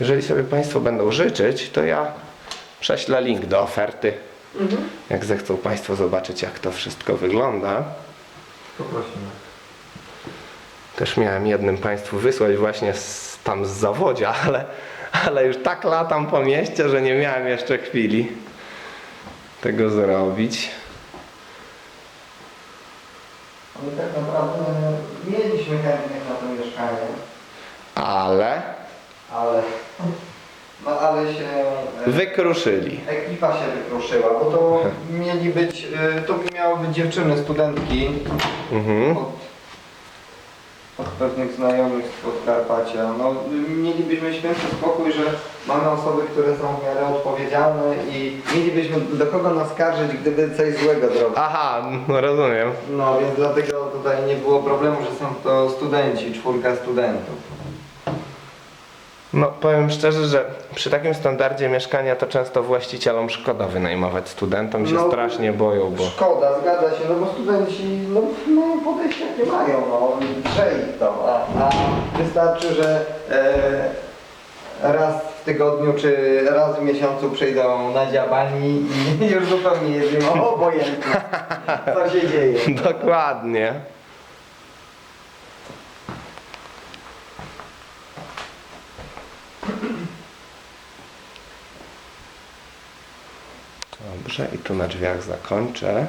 Jeżeli sobie Państwo będą życzyć, to ja prześlę link do oferty. Jak zechcą Państwo zobaczyć, jak to wszystko wygląda. Poprosimy. Też miałem jednym Państwu wysłać właśnie z, tam z zawodzia, ale, ale już tak latam po mieście, że nie miałem jeszcze chwili tego zrobić. My tak naprawdę mieliśmy chętnych na to mieszkanie, Ale ale... No ale się... e, wykruszyli. Ekipa się wykruszyła, bo to mieli być, y, to miały być dziewczyny, studentki Mhm. od, od pewnych znajomych z Podkarpacia. No, y, mielibyśmy święty spokój, że mamy osoby, które są w miarę odpowiedzialne i mielibyśmy do kogo naskarżyć, gdyby coś złego zrobił. Aha, no rozumiem. No więc dlatego tutaj nie było problemu, że są to studenci, czwórka studentów. No powiem szczerze, że przy takim standardzie mieszkania to często właścicielom szkoda wynajmować studentom się No, strasznie boją, bo Szkoda, zgadza się, no bo studenci no, mają podejście jakie mają, no grzej to, a, a wystarczy, że e, raz w tygodniu czy raz w miesiącu przyjdą na dziabani i już zupełnie jest im obojętne, co się dzieje. dokładnie. Dobrze, i tu na drzwiach zakończę.